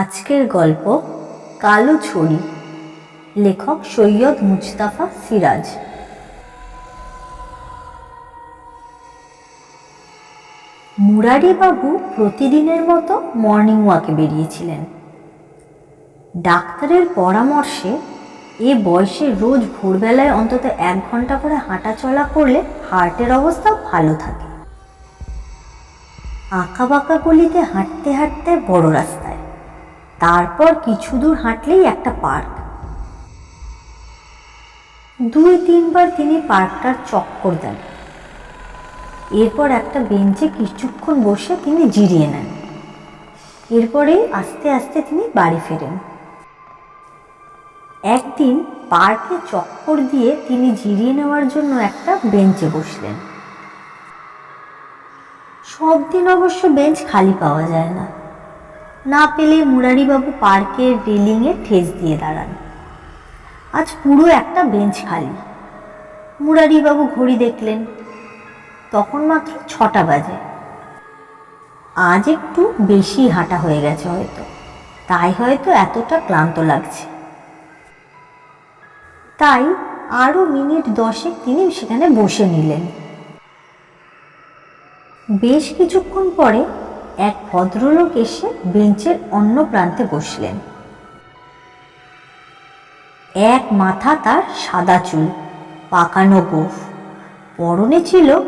আজকের গল্প কালো ছড়ি লেখক সৈয়দ মুজতাফা সিরাজ। মুরারিবাবু প্রতিদিনের মতো মর্নিং ওয়াকে বেরিয়েছিলেন। ডাক্তারের পরামর্শে এ বয়সে রোজ ভোরবেলায় অন্তত এক ঘণ্টা করে হাঁটা চলা করলে হার্টের অবস্থা ভালো থাকে। আঁকা বাঁকা গলিতে হাঁটতে হাঁটতে বড় রাস্তায় তারপর কিছু দূর হাঁটলেই একটা পার্ক। দুই, তিনবার তিনি পার্কটার চক্কর দেন। এরপর একটা বেঞ্চে কিছুক্ষণ বসে তিনি জিরিয়ে নেন। এরপরে আস্তে আস্তে তিনি বাড়ি ফেরেন। একদিন পার্কে চক্কর দিয়ে তিনি জিরিয়ে নেওয়ার জন্য একটা বেঞ্চে বসলেন। সব দিন অবশ্য বেঞ্চ খালি পাওয়া যায় না। না পেলে মুরারিবাবু পার্কের রেলিংয়ে ঠেস দিয়ে দাঁড়ান। আজ পুরো একটা বেঞ্চ খালি। মুরারিবাবু ঘড়ি দেখলেন। তখন মাত্র ছটা বাজে। আজ একটু বেশি হাঁটা হয়ে গেছে হয়তো। তাই হয়তো এতটা ক্লান্ত লাগছে। তাই আরও মিনিট দশেক তিনি সেখানে বসে নিলেন। বেশ কিছুক্ষণ পরে এক ভদ্রলোক এসে বেঞ্চের অন্য প্রান্তে বসলেন। এক মাথা তার সাদা চুল পাকানো গোফ পরনে ছিল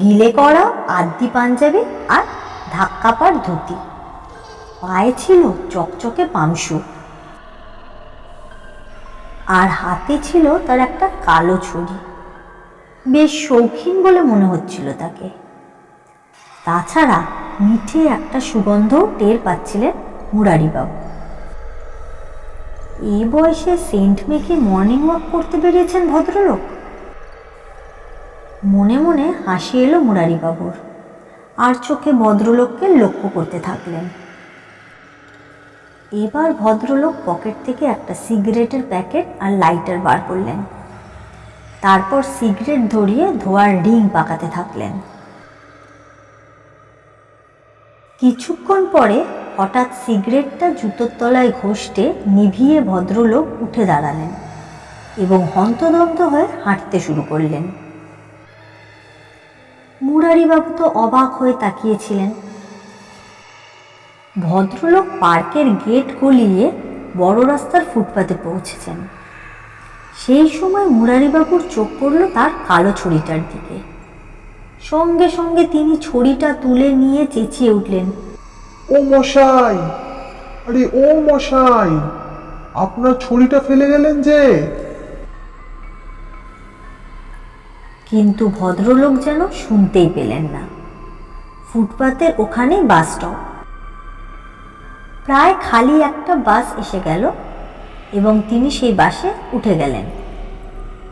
গিলে করা আদ্দি পাঞ্জাবি আর ধাক্কাপার ধুতি। পায়ে ছিল চকচকে পামসু। আর হাতে ছিল তার একটা কালো ছুরি। বেশ শৌখিন বলে মনে হচ্ছিল তাকে। তাছাড়া মিঠে একটা সুগন্ধও টের পাচ্ছিলেন মুরারিবাবু। এই বয়সে সেন্ট মেখে মর্নিং ওয়াক করতে বেরিয়েছেন ভদ্রলোক? মনে মনে হাসি এলো মুরারিবাবুর। আর চোখে ভদ্রলোককে লক্ষ্য করতে থাকলেন। এবার ভদ্রলোক পকেট থেকে একটা সিগারেটের প্যাকেট আর লাইটার বার করলেন। তারপর সিগারেট ধরিয়ে ধোয়ার রিং পাকাতে থাকলেন। কিছুক্ষণ পরে হঠাৎ সিগারেটটা জুতোর তলায় ঘষতে নিভিয়ে ভদ্রলোক উঠে দাঁড়ালেন এবং হন্তদন্ত হয়ে হাঁটতে শুরু করলেন। মুরারিবাবু তো অবাক হয়ে তাকিয়েছিলেন। ভদ্রলোক পার্কের গেট গলিয়ে বড় রাস্তার ফুটপাতে পৌঁছেছেন। সেই সময় মুরারিবাবুর চোখ পড়ল তার কালো ছড়িটার দিকে। সঙ্গে সঙ্গে তিনি ছড়িটা তুলে নিয়ে চেঁচিয়ে উঠলেন। ও মশাই আরে ও মশাই আপনার ছড়িটা ফেলে গেলেন যে। কিন্তু ভদ্রলোক যেন শুনতেই পেলেন না। ফুটপাতের ওখানেই বাস স্টপ। প্রায় খালি একটা বাস এসে গেল এবং তিনি সেই বাসে উঠে গেলেন।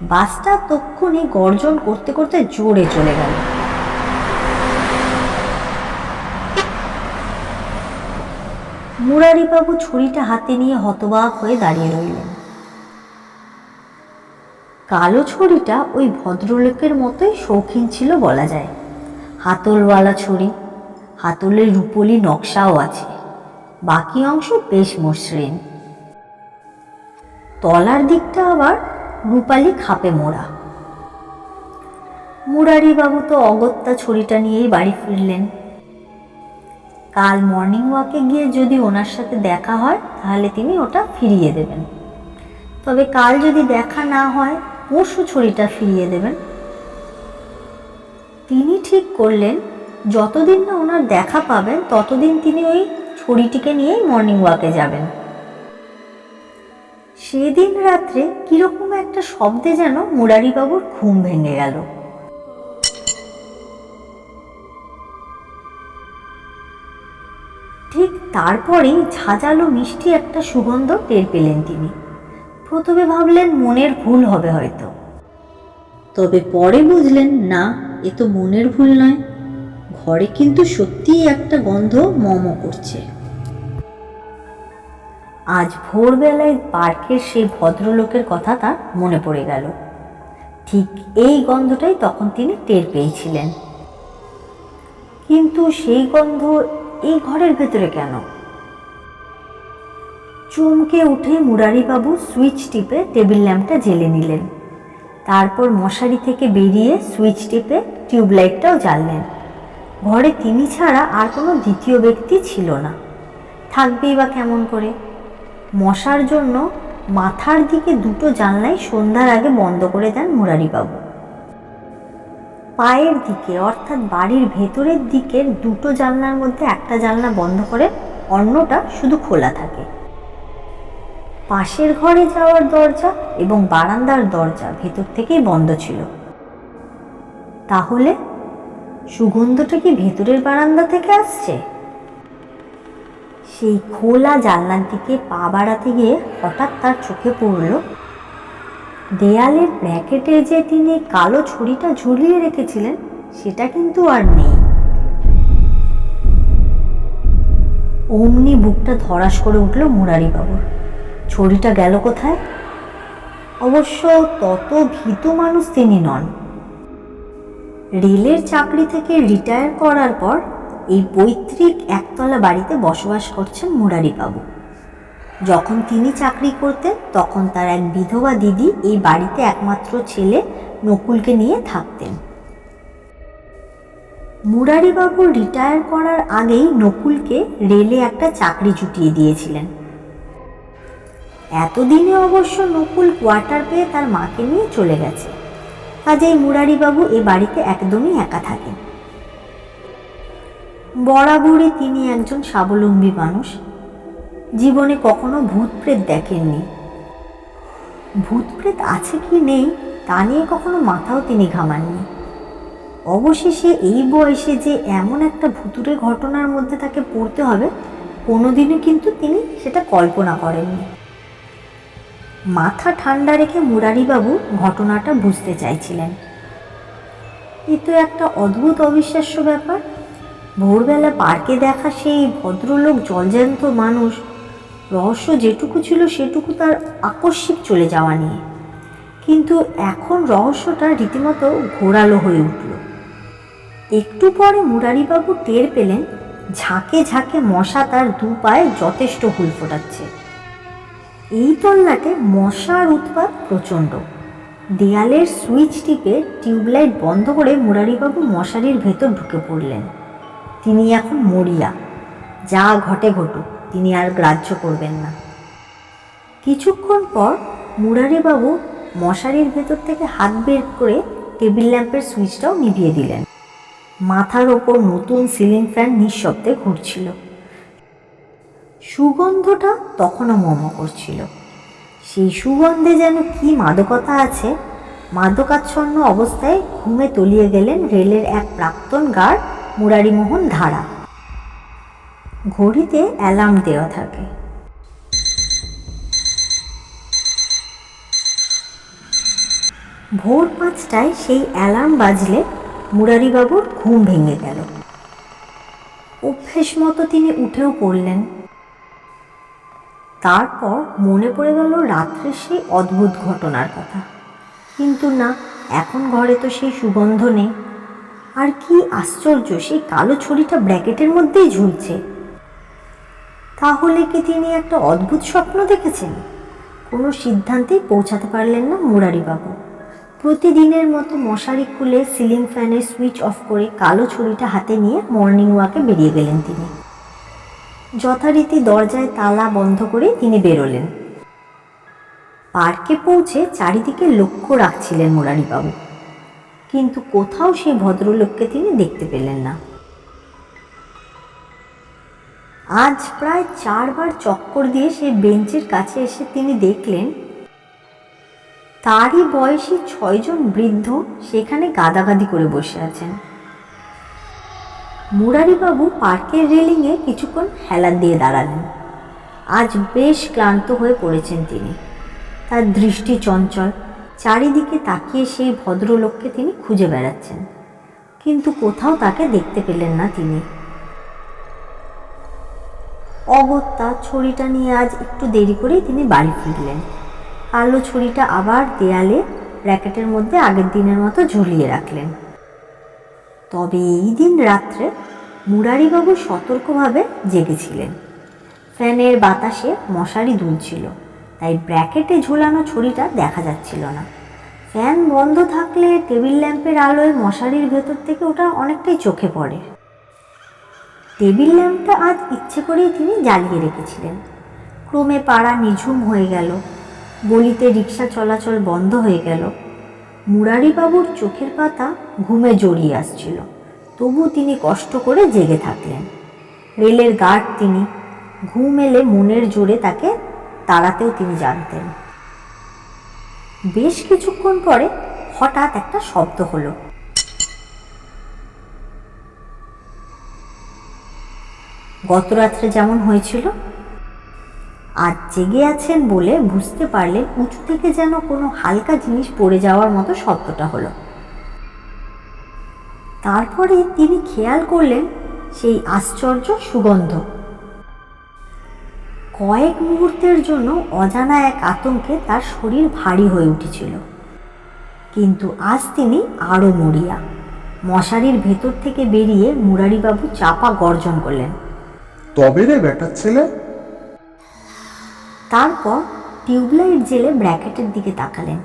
বাসটা তক্ষুনি গর্জন করতে করতে জোরে চলে গেল। মুরারিবাবু ছুরিটা হাতে নিয়ে হতবাক হয়ে দাঁড়িয়ে রইলেন। কালো ছড়িটা ওই ভদ্রলোকের মতোই শৌখিন ছিল বলা যায়। হাতলওয়ালা ছড়ি হাতলের রূপলি নকশাও আছে, বাকি অংশ বেশ মসৃণ। তলার দিকটা আবার রূপালি খাপে মোড়া। মুরারিবাবু তো অগত্যা ছড়িটা নিয়েই বাড়ি ফিরলেন। কাল মর্নিং ওয়াকে গিয়ে যদি ওনার সাথে দেখা হয়, তাহলে তিনি ওটা ফিরিয়ে দেবেন। তবে কাল যদি দেখা না হয়, পরশু ছড়িটা ফিরিয়ে দেবেন। তিনি ঠিক করলেন, যতদিন না ওনার দেখা পাবেন, ততদিন তিনি ওই ছড়িটিকে নিয়েই মর্নিং ওয়াকে যাবেন। সেদিন রাত্রে কীরকম একটা শব্দে যেন মুরারিবাবুর ঘুম ভেঙে গেল। ঠিক তারপরেই ঝাঁঝালো মিষ্টি একটা সুগন্ধ টের পেলেন তিনি। প্রথমে ভাবলেন মনের ভুল হবে হয়তো। তবে পরে বুঝলেন, না, এ তো মনের ভুল নয়। ঘরে কিন্তু সত্যিই একটা গন্ধ মম করছে। আজ ভোরবেলায় পার্কের সেই ভদ্রলোকের কথা তার মনে পড়ে গেল। ঠিক এই গন্ধটাই তখন তিনি টের পেয়েছিলেন। কিন্তু সেই গন্ধ এই ঘরের ভেতরে কেন? চমকে উঠে মুরারিবাবু সুইচ টিপে টেবিল ল্যাম্পটা জ্বেলে নিলেন। তারপর মশারি থেকে বেরিয়ে সুইচ টিপে টিউবলাইটটাও জ্বাললেন। ঘরে তিনি ছাড়া আর কোনো দ্বিতীয় ব্যক্তি ছিল না। থাকবেই বা কেমন করে? মশার জন্য মাথার দিকে দুটো জানলাই সন্ধ্যার আগে বন্ধ করে দেন মুরারিবাবু। পায়ের দিকে, অর্থাৎ বাড়ির ভেতরের দিকের দুটো জানলার মধ্যে একটা জানলা বন্ধ করে অন্যটা শুধু খোলা থাকে। পাশের ঘরে যাওয়ার দরজা এবং বারান্দার দরজা ভেতর থেকেই বন্ধ ছিল। তাহলে সুগন্ধটা কি ভেতরের বারান্দা থেকে আসছে? সেই খোলা জানলার দিকে পা বাড়াতে গিয়ে হঠাৎ তার চোখে পড়ল দেয়ালের ব্র্যাকেটে যে তিনি কালো ছড়িটা ঝুলিয়ে রেখেছিলেন, সেটা কিন্তু আর নেই। অমনি বুকটা ধরাস করে উঠল মুরারিবাবুর ছড়িটা গেল কোথায়? অবশ্য তত ভীত মানুষ তিনি নন। রেলের চাকরি থেকে রিটায়ার করার পর এই পৈতৃক একতলা বাড়িতে বসবাস করছেন মুরারিবাবু। যখন তিনি চাকরি করতেন, তখন তার এক বিধবা দিদি এই বাড়িতে একমাত্র ছেলে নকুলকে নিয়ে থাকতেন। মুরারিবাবু রিটায়ার করার আগেই নকুলকে রেলে একটা চাকরি জুটিয়ে দিয়েছিলেন। এতদিনে অবশ্য নকুল কোয়ার্টার পেয়ে তার মাকে নিয়ে চলে গেছে। কাজেই মুরারিবাবু এ বাড়িতে একদমই একা থাকেন। বরাবরই তিনি একজন স্বাবলম্বী মানুষ। জীবনে কখনো ভূত প্রেত দেখেননি। ভূত প্রেত আছে কি নেই, তা নিয়ে কখনো মাথাও তিনি ঘামাননি। অবশেষে এই বয়সে যে এমন একটা ভুতুরে ঘটনার মধ্যে তাকে পড়তে হবে, কোনোদিনও কিন্তু তিনি সেটা কল্পনা করেননি। মাথা ঠান্ডা রেখে মুরারিবাবু ঘটনাটা বুঝতে চাইছিলেন। এ তো একটা অদ্ভুত অবিশ্বাস্য ব্যাপার। ভোরবেলা পার্কে দেখা সেই ভদ্রলোক জলজ্যান্ত মানুষ রহস্য যেটুকু ছিল সেটুকু তার আকস্মিক চলে যাওয়া নিয়ে। কিন্তু এখন রহস্যটা রীতিমতো ঘোরালো হয়ে উঠল। একটু পরে মুরারিবাবু টের পেলেন, ঝাঁকে ঝাঁকে মশা তার দু পায়ে যথেষ্ট হুল ফোটাচ্ছে। এই তল্লাটে মশার উৎপাত প্রচণ্ড। দেয়ালের সুইচ টিপে টিউবলাইট বন্ধ করে মুরারিবাবু মশারির ভেতর ঢুকে পড়লেন। তিনি এখন মরিয়া, যা ঘটে ঘটুক। তিনি আর গ্রাহ্য করবেন না। কিছুক্ষণ পর মুরারিবাবু মশারির ভেতর থেকে হাত বের করে টেবিল ল্যাম্পের সুইচটাও নিভিয়ে দিলেন। মাথার ওপর নতুন সিলিং ফ্যান নিঃশব্দে ঘুরছিল। সুগন্ধটা তখনও মম করছিল। সেই সুগন্ধে যেন কি মাদকতা আছে, মাদকাচ্ছন্ন অবস্থায় ঘুমে তলিয়ে গেলেন রেলের এক প্রাক্তন গার্ড মুরারিমোহন ধারা। ঘড়িতে অ্যালার্ম দেওয়া থাকে। ভোর পাঁচটায় সেই অ্যালার্ম বাজলে মুরারিবাবুর ঘুম ভেঙে গেল। অভ্যেস মতো তিনি উঠেও পড়লেন। তারপর মনে পড়ে গেল রাত্রে সেই অদ্ভুত ঘটনার কথা। কিন্তু না, এখন ঘরে তো সেই সুগন্ধ নেই। আর কি আশ্চর্য, সেই কালো ছড়িটা ব্র্যাকেটের মধ্যেই ঝুলছে। তাহলে কি তিনি একটা অদ্ভুত স্বপ্ন দেখেছেন? কোনো সিদ্ধান্তেই পৌঁছাতে পারলেন না মুরারিবাবু। প্রতিদিনের মতো মশারি খুলে সিলিং ফ্যানের সুইচ অফ করে কালো ছড়িটা হাতে নিয়ে মর্নিং ওয়াকে বেরিয়ে গেলেন তিনি। যথারীতি দরজায় তালা বন্ধ করে তিনি বেরোলেন। পার্কে পৌঁছে চারিদিকে লক্ষ্য রাখছিলেন মুরারিবাবু। কিন্তু কোথাও সেই ভদ্রলোককে তিনি দেখতে পেলেন না। আজ প্রায় চারবার চক্কর দিয়ে সেই বেঞ্চের কাছে এসে তিনি দেখলেন, তারই বয়সী ছয়জন বৃদ্ধ সেখানে গাদাগাদি করে বসে আছেন। মুরারিবাবু পার্কের রেলিংয়ে কিছুক্ষণ হেলান দিয়ে দাঁড়ালেন। আজ বেশ ক্লান্ত হয়ে পড়েছেন তিনি। তার দৃষ্টি চঞ্চল। চারিদিকে তাকিয়ে সেই ভদ্রলোককে তিনি খুঁজে বেড়াচ্ছেন। কিন্তু কোথাও তাকে দেখতে পেলেন না তিনি। অগত্যা ছড়িটা নিয়ে আজ একটু দেরি করেই তিনি বাড়ি ফিরলেন। কালো ছড়িটা আবার দেয়ালে র্যাকেটের মধ্যে আগের দিনের মতো ঝুলিয়ে রাখলেন। তবে এই দিন রাত্রে মুরারিবাবু সতর্কভাবে জেগেছিলেন। ফ্যানের বাতাসে মশারি দুলছিল, তাই ব্র্যাকেটে ঝুলানো ছড়িটা দেখা যাচ্ছিল না। ফ্যান বন্ধ থাকলে টেবিল ল্যাম্পের আলোয় মশারির ভেতর থেকে ওটা অনেকটাই চোখে পড়ে। টেবিল ল্যাম্পটা আজ ইচ্ছে করেই তিনি জ্বালিয়ে রেখেছিলেন। ক্রমে পাড়া নিঝুম হয়ে গেল। গলিতে রিক্সা চলাচল বন্ধ হয়ে গেল। মুরারিবাবুর চোখের পাতা ঘুমে জড়িয়ে আসছিল। তবু তিনি কষ্ট করে জেগে থাকলেন। রেলের গার্ড তিনি। ঘুম এলে মনের জোরে তাকে তাড়াতেও তিনি জানতেন। বেশ কিছুক্ষণ পরে হঠাৎ একটা শব্দ হলো। গত রাত্রে যেমন হয়েছিল আজ জেগে আছেন বলে বুঝতে পারলে উঁচু থেকে যেন কোনো হালকা জিনিস পড়ে যাওয়ার মতো শব্দটা হলো। তারপরে তিনি খেয়াল করলেন সেই আশ্চর্য সুগন্ধ। কয়েক মুহূর্তের জন্য অজানা এক আতঙ্কে তার শরীর ভারী হয়ে উঠেছিল। কিন্তু আজ তিনি আরও মরিয়া। মশারির ভেতর থেকে বেরিয়ে মুরারিবাবু চাপা গর্জন করলেন। তবে রে বেটার ছেলে? তারপর টিউবলাইট জেলে ব্র্যাকেটের দিকে তাকালেন।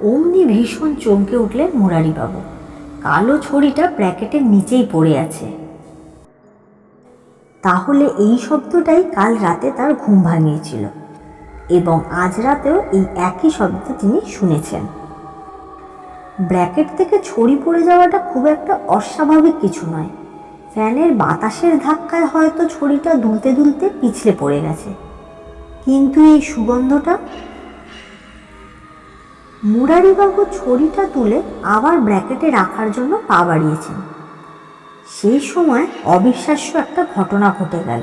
অমনি ভীষণ চমকে উঠলেন মুরারিবাবু। কালো ছড়িটা ব্র্যাকেটের নিচেই পড়ে আছে। তাহলে এই শব্দটাই কাল রাতে তার ঘুম ভাঙিয়েছিল এবং আজ রাতেও এই একই শব্দ তিনি শুনেছেন। ব্র্যাকেট থেকে ছড়ি পড়ে যাওয়াটা খুব একটা অস্বাভাবিক কিছু নয়। ফ্যানের বাতাসের ধাক্কায় হয়তো ছড়িটা দুলতে দুলতে পিছলে পড়ে গেছে। কিন্তু এই সুগন্ধটা? মুরারিবাবু ছড়িটা তুলে আবার ব্র্যাকেটে রাখার জন্য পা বাড়িয়েছেন। সেই সময় অবিশ্বাস্য একটা ঘটনা ঘটে গেল।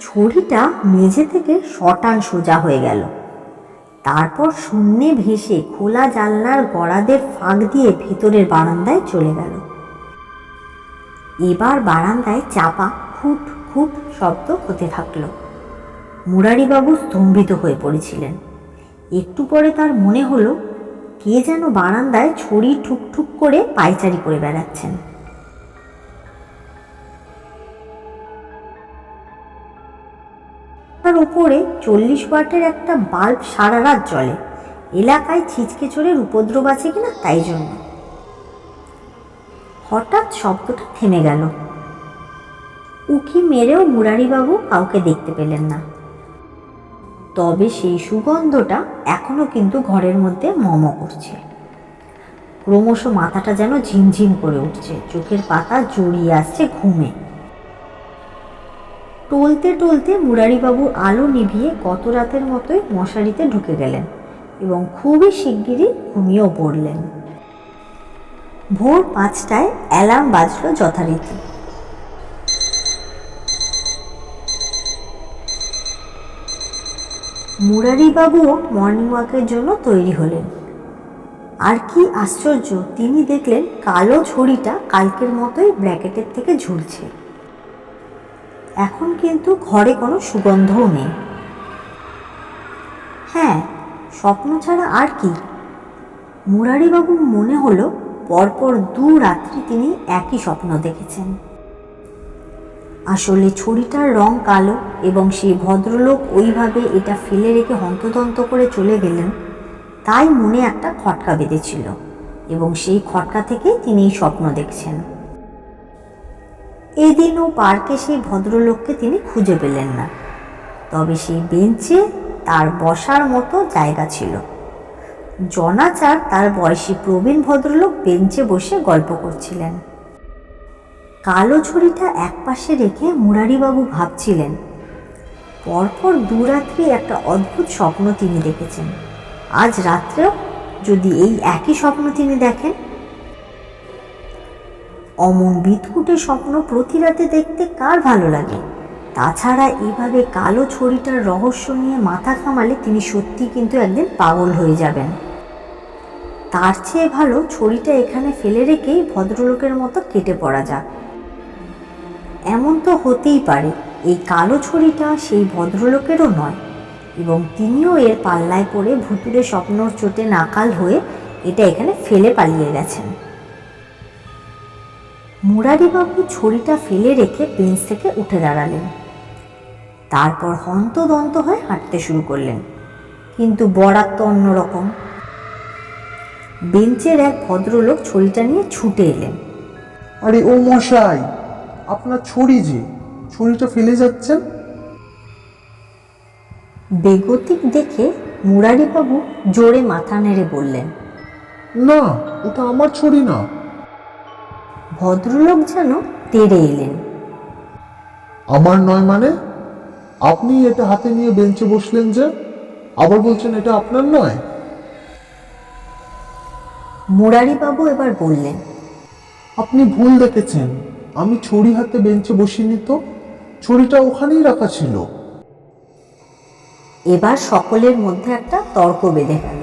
ছড়িটা মেঝে থেকে শটান সোজা হয়ে গেল। তারপর শূন্যে ভেসে খোলা জানলার গড়াদের ফাঁক দিয়ে ভেতরের বারান্দায় চলে গেল। এবার বারান্দায় চাপা খুট খুট শব্দ হতে থাকল। মুরারিবাবু স্তম্ভিত হয়ে পড়েছিলেন। একটু পরে তার মনে হলো, কে যেন বারান্দায় ছড়ি ঠুকঠুক করে পায়চারি করে বেড়াচ্ছেন। তার উপরে চল্লিশ ওয়াটের একটা বাল্ব সারা রাত জ্বলে। এলাকায় ছিচকে চোরের উপদ্রব আছে কিনা তাই জন্য। হঠাৎ শব্দটা থেমে গেল। উকি মেরেও মুরারিবাবু কাউকে দেখতে পেলেন না। তবে সেই সুগন্ধটা এখনও কিন্তু ঘরের মধ্যে মম করছে। ক্রমশ মাথাটা যেন ঝিমঝিম করে উঠছে, চোখের পাতা জড়িয়ে আসছে ঘুমে। টলতে টলতে মুরারিবাবু আলো নিভিয়ে গত রাতের মতোই মশারিতে ঢুকে গেলেন এবং খুবই শিগগিরই ঘুমিয়েও পড়লেন। ভোর পাঁচটায় অ্যালার্ম বাজলো যথারীতি। মুরারিবাবুও মর্নিং ওয়াকের জন্য তৈরি হলেন। আর কি আশ্চর্য, তিনি দেখলেন কালো ছড়িটা কালকের মতোই ব্র্যাকেটের থেকে ঝুলছে। এখন কিন্তু ঘরে কোনো সুগন্ধও নেই। হ্যাঁ স্বপ্ন ছাড়া আর কি। মুরারিবাবু মনে হলো পরপর দু রাত্রি তিনি একই স্বপ্ন দেখেছেন। আসলে ছড়িটার রং কালো এবং সেই ভদ্রলোক ওইভাবে এটা ফেলে রেখে হন্তদন্ত করে চলে গেলেন, তাই মনে একটা খটকা বেঁধেছিল এবং সেই খটকা থেকে তিনি স্বপ্ন দেখছেন। এদিনও পার্কে সেই ভদ্রলোককে তিনি খুঁজে পেলেন না, তবে সেই বেঞ্চে তার বসার মতো জায়গা ছিল। জনাচার তার বয়সী প্রবীণ ভদ্রলোক বেঞ্চে বসে গল্প করছিলেন। কালো ছড়িটা একপাশে রেখে মুরারিবাবু ভাবছিলেন, পরপর দু রাত্রি একটা অদ্ভুত স্বপ্ন তিনি দেখেছেন। আজ রাত্রেও যদি এই একই স্বপ্ন তিনি দেখেন? অমন বিদকুটে স্বপ্ন প্রতি রাতে দেখতে কার ভালো লাগে? তাছাড়া এভাবে কালো ছড়িটার রহস্য নিয়ে মাথা ঘামালে তিনি সত্যি কিন্তু একদিন পাগল হয়ে যাবেন। তার চেয়ে ভালো ছড়িটা এখানে ফেলে রেখেই ভদ্রলোকের মতো কেটে পড়া যাক। এমন তো হতেই পারে, এই কালো ছড়িটা সেই ভদ্রলোকেরও নয়, এবং তিনিও এর পাল্লায় পড়ে ভুতুরে স্বপ্নর চোটে নাকাল হয়ে এটা এখানে ফেলে পালিয়ে গেছেন। মুরারিবাবু ছড়িটা ফেলে রেখে বেঞ্চ থেকে উঠে দাঁড়ালেন। তারপর হন্তদন্ত হয়ে হাঁটতে শুরু করলেন, কিন্তু বরাত তো অন্যরকম। বেঞ্চের এক ভদ্রলোক ছড়িটা নিয়ে ছুটে এলেন। আরে ও মশাই আপনার ছড়ি যে ছড়িটা ফেলে যাচ্ছেন? বেগতিক দেখে মুরারিবাবু জোরে মাথা নেড়ে বললেন না ওটা আমার ছড়ি না। ভদ্রলোক যেন তেড়ে এলেন। আমার নয় মানে? আপনি এটা হাতে নিয়ে বেঞ্চে বসলেন যে? আবার বলছেন এটা আপনার নয়? মুরারিবাবু এবার বললেন আপনি ভুল দেখেছেন। আমি ছড়ি হাতে বেঞ্চে বসিনি তো। ছড়িটা ওখানেই রাখা ছিল। এবার সকলের মধ্যে একটা তর্ক বেঁধে গেল।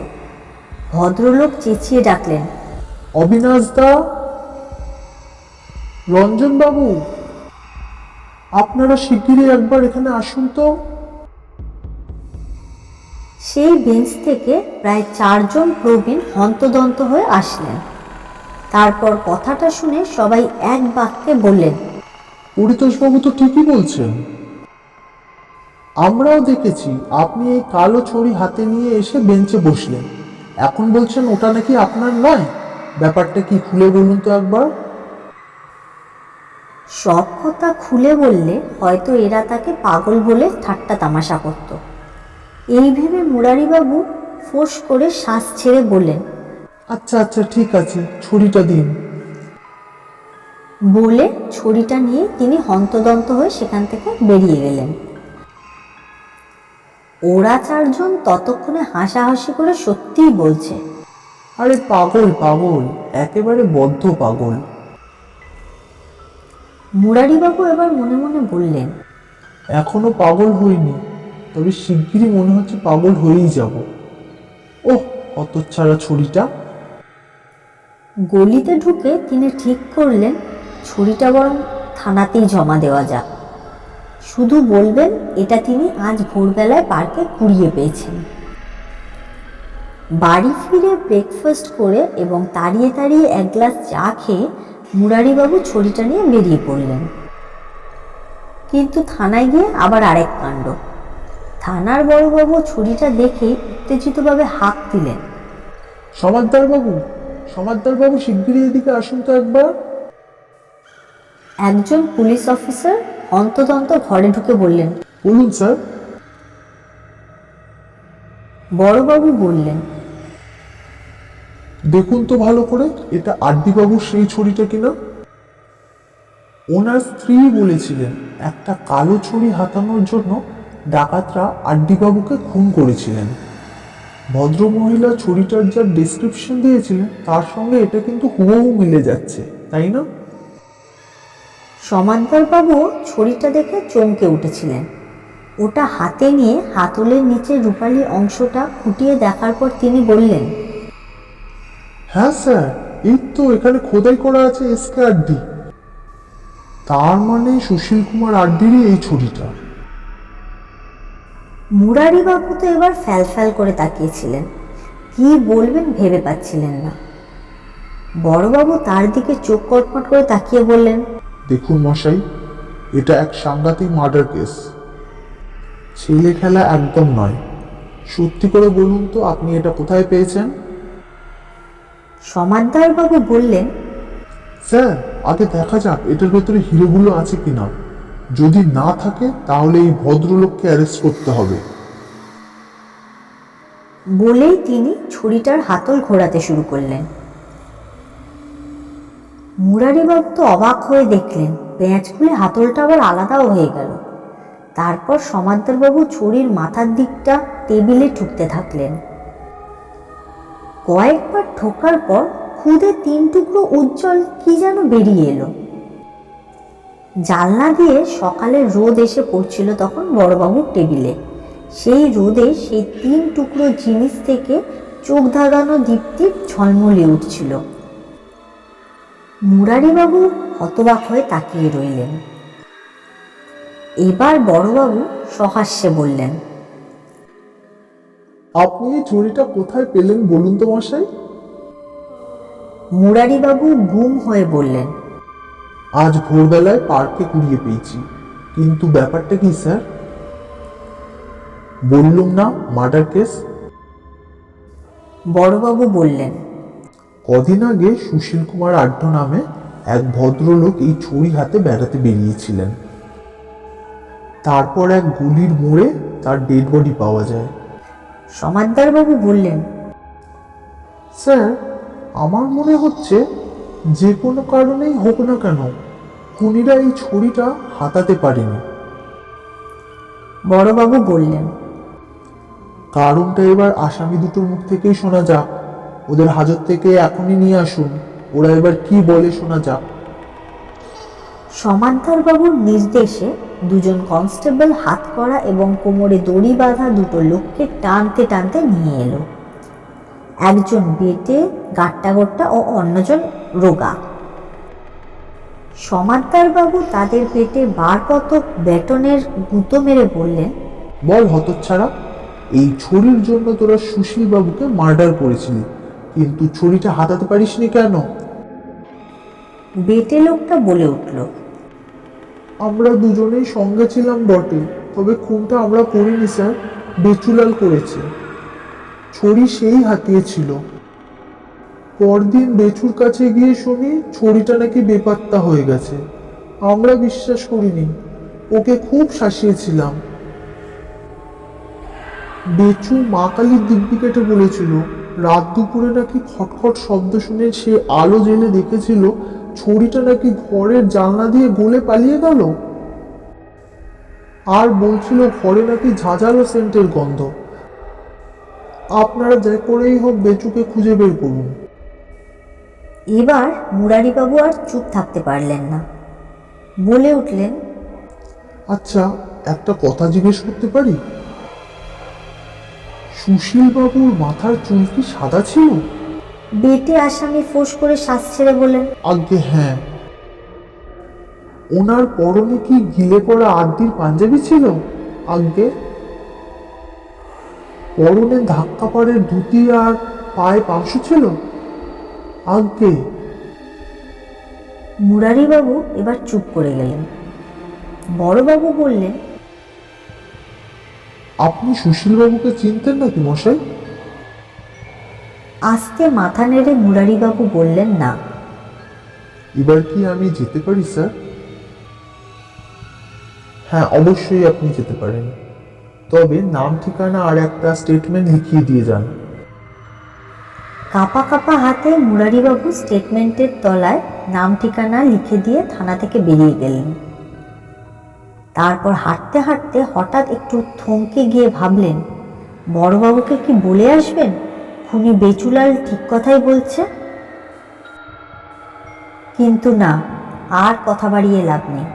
ভদ্রলোক চেঁচিয়ে ডাকলেন অবিনাশ দা রঞ্জন বাবু আপনারা শিগগিরই একবার এখানে আসুন তো। সেই বেঞ্চ থেকে প্রায় চারজন প্রবীণ হন্তদন্ত হয়ে আসলেন। তারপর কথাটা শুনে সবাই এক বাক্যে বললেন পরিতোষবাবু তো ঠিকই বলছেন। আমরাও দেখেছি আপনি এই কালো ছড়ি হাতে নিয়ে এসে বেঞ্চে বসলেন। এখন বলছেন ওটা নাকি আপনার নয়? ব্যাপারটা কি খুলে বলুন তো একবার। সব কথা খুলে বললে হয়তো এরা তাকে পাগল বলে ঠাট্টা তামাশা করত। এই ভেবে মুরারিবাবু ফোঁস করে শ্বাস ছেড়ে বললেন আচ্ছা আচ্ছা ঠিক আছে ছুরিটা দিন। বলে ছুরিটা নিয়ে তিনি হন্তদন্ত হয়ে সেখান থেকে বেরিয়ে গেলেন। ওরা চারজন ততক্ষণে হাসাহাসি করে সত্যিই বলছে আরে পাগল পাগল একেবারে বদ্ধ পাগল। মুরারিবাবু এবার মনে মনে বললেন এখনও পাগল হইনি। তবে শিগগিরই মনে হচ্ছে পাগল হয়েই যাব। ওহ হতচ্ছাড়া ছড়িটা গলিতে ঢুকে তিনি ঠিক করলেন, ছুরিটা বরং থানাতেই জমা দেওয়া যাক। শুধু বলবেন, এটা তিনি আজ ভোরবেলায় পার্কে কুড়িয়ে পেয়েছেন। বাড়ি ফিরে ব্রেকফাস্ট করে এবং তাড়িয়ে তাড়িয়ে এক গ্লাস চা খেয়ে মুরারিবাবু ছড়িটা নিয়ে বেরিয়ে পড়লেন। কিন্তু থানায় গিয়ে আবার আরেক কাণ্ড। থানার বড়বাবু ছুরিটা দেখেই উত্তেজিতভাবে হাঁক দিলেন। সমাদ্দার বাবু সমাদ্দার বাবু শিগগিরই এদিকে আসুন তো একবার। একজন পুলিশ অফিসার অন্তদন্ত ঘরে ঢুকে বললেন বলুন স্যার। বড়বাবু বললেন দেখুন তো ভালো করে এটা আড্ডিবাবুর সেই ছড়িটা কিনা। ওনার স্ত্রী বলেছিলেন একটা কালো ছড়ি হাতানোর জন্য ডাকাতরা আড্ডিবাবুকে খুন করেছিলেন। ভদ্রমহিলা ছুরিটার যা ডেসক্রিপশন দিয়েছিলেন তার সঙ্গে এটা কিন্তু হুবহু মিলে যাচ্ছে তাই না? সমান্তরবাবু ছড়িটা দেখে চমকে উঠেছিলেন। ওটা হাতে নিয়ে হাতলের নিচে রূপালী অংশটা খুঁটিয়ে দেখার পর তিনি বললেন হ্যাঁ স্যার এই তো এখানে খোদাই করা আছে এসকে আড্ডি। তার মানে সুশীল কুমার আড্ডিরই এই ছড়িটা মুরারিবাবু তো এবার ফ্যাল ফ্যাল করে তাকিয়েছিলেন। কি বলবেন ভেবে পাচ্ছিলেন না। বড়বাবু তার দিকে চোখ কটমট করে তাকিয়ে বললেন দেখুন মশাই এটা এক সাংঘাতিক মার্ডার কেস ছেলে খেলা একদম নয়। সত্যি করে বলুন তো আপনি এটা কোথায় পেয়েছেন? সমাদ্দারবাবু বললেন স্যার আগে দেখা যাক এটার ভেতরে হিরোগুলো আছে কিনা। যদি না থাকে, তাহলে এই ভদ্রলোককে অ্যারেস্ট করতে হবে। বলেই তিনি ছুরিটার হাতল ঘোরাতে শুরু করলেন। মুরারিবাবু তো অবাক হয়ে দেখলেন পেঁয়াজ খুলে হাতলটা আবার আলাদাও হয়ে গেল। তারপর সমাদ্দারবাবু ছুরির মাথার দিকটা টেবিলে ঠুকতে থাকলেন। কয়েকবার ঠোকার পর খুদে তিন টুকরো উজ্জ্বল কি যেন বেরিয়ে এলো। জানলা দিয়ে সকালে রোদ এসে পড়ছিল তখন বড়বাবুর টেবিলে। সেই রোদে সেই তিন টুকরো জিনিস থেকে চোখ ধাঁধানো দীপ্তি ঝলমলে উঠছিল। মুরারিবাবু হতবাক হয়ে তাকিয়ে রইলেন। এবার বড়বাবু সহাস্যে বললেন আপনি এই ছড়িটা কোথায় পেলেন বলুন তো মশাই? মুরারিবাবু গুম হয়ে বললেন আজ ভোরবেলায় পার্কে কুড়িয়ে পেয়েছি। কিন্তু ব্যাপারটা কি স্যার? বললুম না মার্ডার কেস? বড়বাবু বললেন। কদিন আগে সুশীল কুমার আড্ড নামে এক ভদ্রলোক এই ছুরি হাতে বেড়াতে বেরিয়েছিলেন। তারপর এক গুলির মোড়ে তার ডেড বডি পাওয়া যায়। সমাদ্দারবাবু বললেন। স্যার আমার মনে হচ্ছে যে কোনো কারণেই হোক না কেন খুনিরা এই ছুরিটা হাতাতে পারেনি। বড়বাবু বললেন কারণটা এবার আসামি দুটোর মুখ থেকেই শোনা যাক। ওদের হাজত থেকে এখনই নিয়ে আসুন। ওরা এবার কি বলে শোনা যাক। সমান্তরবাবুর নির্দেশে দুজন কনস্টেবল হাত করা এবং কোমরে দড়ি বাঁধা দুটো লোককে টানতে টানতে নিয়ে এলো। একজন বেটে গাট্টা গোট্টা ও অন্যজন রোগা। সমান্তরবাবু তাদের পেটে বার কতক ব্যাটনের গুঁতো মেরে বললেন বল হতচ্ছাড়া এই ছুরির জন্য তোরা সুশীল বাবুকে মার্ডার করেছিলি কিন্তু ছুরিটা হাতাতে পারিসনি কেন? বেটে লোকটা বলে উঠল আমরা দুজনেই সঙ্গে ছিলাম বটে তবে খুনটা আমরা করিনি স্যার। বেচুলাল করেছে। ছড়ি সেই হাতিয়েছিল পরদিন বেচুর কাছে গিয়ে শুনি ছড়িটা নাকি বেপাত্তা হয়ে গেছে। আমরা বিশ্বাস করিনি, ওকে খুব শাসিয়েছিলাম। বেচু মা কালীর দিব্যি কেটে বলেছিল, রাত দুপুরে নাকি খটখট শব্দ শুনে সে আলো জেলে দেখেছিল ছড়িটা নাকি ঘরের জানলা দিয়ে গলে পালিয়ে গেল। আর বলছিল ঘরে নাকি ঝাঁঝালো সেন্টের গন্ধ। আপনারা যে করেই হোক বেচুকে খুঁজে বের করুন। এবার মুরারিবাবু আর চুপ থাকতে পারলেন না। বলে উঠলেন আচ্ছা একটা কথা জিজ্ঞেস করতে পারি? সুশীল বাবুর মাথার চুল কি সাদা ছিল? বেটে আসামি ফোঁস করে শ্বাস ছেড়ে বলেন আজ্ঞে হ্যাঁ। ওনার পরনে কি গিলে পড়া আদ্যির পাঞ্জাবি ছিল? আজ্ঞে পরনে ধাক্কা পাড়ের ধুতি আর পায়ে পাংশু ছিল। আজ্ঞে মুরারিবাবু এবার চুপ করে গেলেন। বড়বাবু বললেন আপনি সুশীল বাবুকে চিনতেন নাকি মশাই? আস্তে মাথা নেড়ে মুরারিবাবু বললেন না। এবার কি আমি যেতে পারি স্যার? হ্যাঁ অবশ্যই আপনি যেতে পারেন। তবে নাম, ঠিকানা আর একটা স্টেটমেন্ট লিখিয়ে দিয়ে যান। কাপা কাপা হাতে মুরারিবাবু স্টেটমেন্টের তলায় নাম, ঠিকানা লিখে দিয়ে থানা থেকে বেরিয়ে গেলেন। তারপর হাঁটতে হাঁটতে হঠাৎ একটু থমকে গিয়ে ভাবলেন, বড়বাবুকে কি বলে আসবেন? খুনি বেচুলাল ঠিক কথাই বলছে? কিন্তু না, আর কথা বাড়িয়ে লাভ নেই।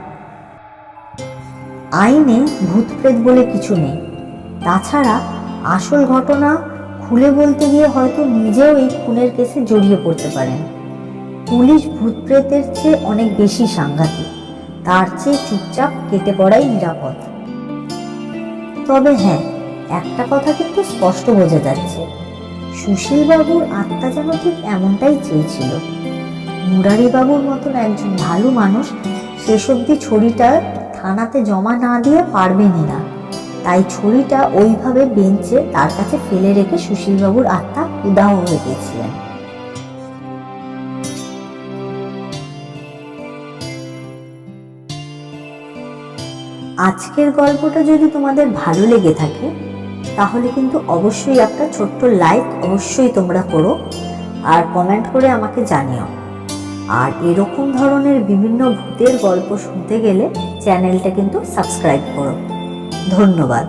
আইনে ভূতপ্রেত বলে কিছু নেই। তাছাড়া আসল ঘটনা খুলে বলতে গিয়ে হয়তো নিজেও এই খুনের কেসে জড়িয়ে পড়তে পারেন। পুলিশ ভূতপ্রেতের চেয়ে অনেক বেশি সাংঘাতিক। তার চেয়ে চুপচাপ কেটে পড়াই নিরাপদ। তবে হ্যাঁ একটা কথা কিন্তু স্পষ্ট বোঝা যাচ্ছে। সুশীলবাবুর আত্মা যেন ঠিক এমনটাই চেয়েছিল। মুরারিবাবুর মতন একজন ভালো মানুষ শেষ অবধি ছড়িটা থানাতে জমা না দিয়ে পারবেনই না। তাই ছড়িটা ওইভাবে বেঞ্চে তার কাছে ফেলে রেখে সুশীলবাবুর আত্মা উদাহ হয়ে গেছিলেন আজকের গল্পটা যদি তোমাদের ভালো লেগে থাকে, তাহলে কিন্তু অবশ্যই একটা ছোট্ট লাইক অবশ্যই তোমরা করো আর কমেন্ট করে আমাকে জানিও। আর এরকম ধরনের বিভিন্ন ভূতের গল্প শুনতে গেলে চ্যানেলটা কিন্তু সাবস্ক্রাইব করো। ধন্যবাদ।